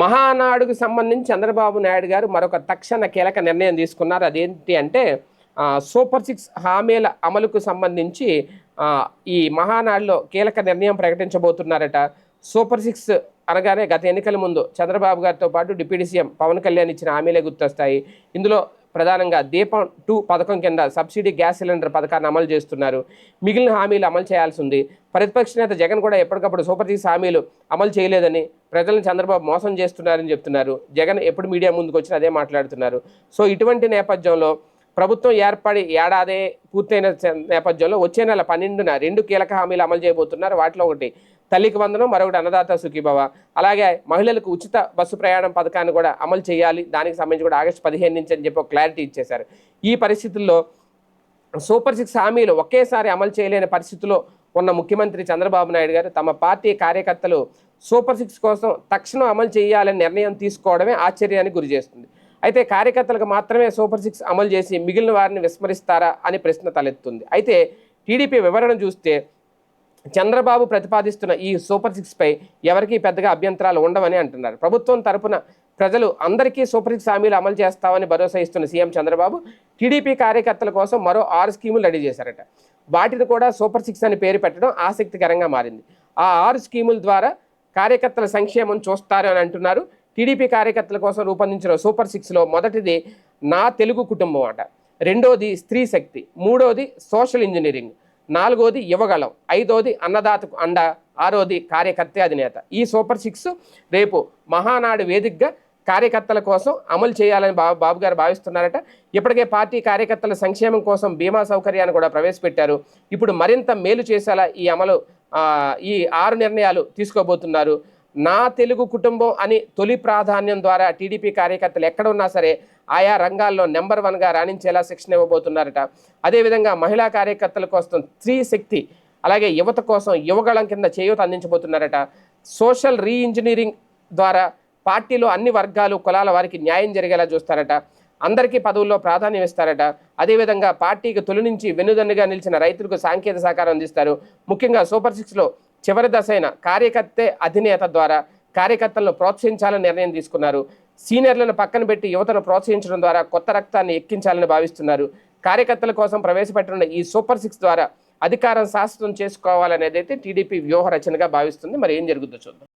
మహానాడుకు సంబంధించి చంద్రబాబు నాయుడు గారు మరొక తక్షణ కీలక నిర్ణయం తీసుకున్నారు. అదేంటి అంటే సూపర్ సిక్స్ హామీల అమలుకు సంబంధించి ఈ మహానాడులో కీలక నిర్ణయం ప్రకటించబోతున్నారట. సూపర్ సిక్స్ అనగానే గత ఎన్నికల ముందు చంద్రబాబు గారితో పాటు డిప్యూటీ సీఎం పవన్ కళ్యాణ్ ఇచ్చిన హామీలే గుర్తొస్తాయి. ఇందులో ప్రధానంగా దీపం టూ పథకం కింద సబ్సిడీ గ్యాస్ సిలిండర్ పథకాన్ని అమలు చేస్తున్నారు. మిగిలిన హామీలు అమలు చేయాల్సి ఉంది. ప్రతిపక్ష నేత జగన్ కూడా ఎప్పటికప్పుడు సూపర్ సిక్స్ హామీలు అమలు చేయలేదని ప్రజలను చంద్రబాబు మోసం చేస్తున్నారని చెప్తున్నారు. జగన్ ఎప్పుడు మీడియా ముందుకు వచ్చినా అదే మాట్లాడుతున్నారు. సో ఇటువంటి నేపథ్యంలో ప్రభుత్వం ఏర్పడి ఏడాదే పూర్తయిన నేపథ్యంలో వచ్చే నెల పన్నెండున రెండు కీలక హామీలు అమలు చేయబోతున్నారు. వాటిలో ఒకటి తల్లికి వందనం మరొకటి అన్నదాత సుఖీభవ. అలాగే మహిళలకు ఉచిత బస్సు ప్రయాణం పథకాన్ని కూడా అమలు చేయాలి. దానికి సంబంధించి కూడా ఆగస్టు పదిహేను నుంచి అని చెప్పి క్లారిటీ ఇచ్చేశారు. ఈ పరిస్థితుల్లో సూపర్ సిక్స్ హామీలు ఒకేసారి అమలు చేయలేని పరిస్థితిలో ఉన్న ముఖ్యమంత్రి చంద్రబాబు నాయుడు గారు తమ పార్టీ కార్యకర్తలు సూపర్ సిక్స్ కోసం తక్షణం అమలు చేయాలని నిర్ణయం తీసుకోవడమే ఆశ్చర్యానికి గురి చేస్తుంది. అయితే కార్యకర్తలకు మాత్రమే సూపర్ సిక్స్ అమలు చేసి మిగిలిన వారిని విస్మరిస్తారా అని ప్రశ్న తలెత్తుంది. అయితే టీడీపీ వివరణ చూస్తే చంద్రబాబు ప్రతిపాదిస్తున్న ఈ సూపర్ సిక్స్పై ఎవరికీ పెద్దగా అభ్యంతరాలు ఉండవని అంటున్నారు. ప్రభుత్వం తరపున ప్రజలు అందరికీ సూపర్ సిక్స్ హామీలు అమలు చేస్తామని భరోసా ఇస్తున్న సీఎం చంద్రబాబు టీడీపీ కార్యకర్తల కోసం మరో ఆరు స్కీములు రెడీ చేశారట. వాటిని కూడా సూపర్ సిక్స్ అని పేరు పెట్టడం ఆసక్తికరంగా మారింది. ఆ ఆరు స్కీముల ద్వారా కార్యకర్తల సంక్షేమం చూస్తారు అని అంటున్నారు. టీడీపీ కార్యకర్తల కోసం రూపొందించిన సూపర్ సిక్స్లో మొదటిది నా తెలుగు కుటుంబం అట. రెండోది స్త్రీ శక్తి మూడోది సోషల్ ఇంజనీరింగ్ నాలుగోది యువగలం ఐదోది అన్నదాతకు అండ ఆరోది కార్యకర్త అధినేత. ఈ సూపర్ సిక్స్ రేపు మహానాడు వేదికగా కార్యకర్తల కోసం అమలు చేయాలని బాబు బాబు గారు భావిస్తున్నారట. ఇప్పటికే పార్టీ కార్యకర్తల సంక్షేమం కోసం బీమా సౌకర్యాన్ని కూడా ప్రవేశపెట్టారు. ఇప్పుడు మరింత మేలు చేసేలా ఈ అమలు ఈ ఆరు నిర్ణయాలు తీసుకోబోతున్నారు. నా తెలుగు కుటుంబం అని తొలి ప్రాధాన్యం ద్వారా టీడీపీ కార్యకర్తలు ఎక్కడ ఉన్నా సరే ఆయా రంగాల్లో నెంబర్ వన్గా రాణించేలా శిక్షణ ఇవ్వబోతున్నారట. అదేవిధంగా మహిళా కార్యకర్తల కోసం స్త్రీ శక్తి అలాగే యువత కోసం యువగళం కింద చేయూత అందించబోతున్నారట. సోషల్ రీ ఇంజనీరింగ్ ద్వారా పార్టీలో అన్ని వర్గాలు కులాల వారికి న్యాయం జరిగేలా చూస్తారట. అందరికీ పదవుల్లో ప్రాధాన్యం ఇస్తారట. అదేవిధంగా పార్టీకి తొలి నుంచి వెన్నుదన్నుగా నిలిచిన రైతులకు సాంకేతిక సహకారం అందిస్తారు. ముఖ్యంగా సూపర్ సిక్స్లో చివరి దశ అయిన కార్యకర్తే అధినేత ద్వారా కార్యకర్తలను ప్రోత్సహించాలని నిర్ణయం తీసుకున్నారు. సీనియర్లను పక్కన పెట్టి యువతను ప్రోత్సహించడం ద్వారా కొత్త రక్తాన్ని ఎక్కించాలని భావిస్తున్నారు. కార్యకర్తల కోసం ప్రవేశపెట్టనున్న ఈ సూపర్ సిక్స్ ద్వారా అధికారం శాశ్వతం చేసుకోవాలనేది అయితే టీడీపీ వ్యూహ రచనగా భావిస్తుంది. మరి ఏం జరుగుతుందో చూద్దాం.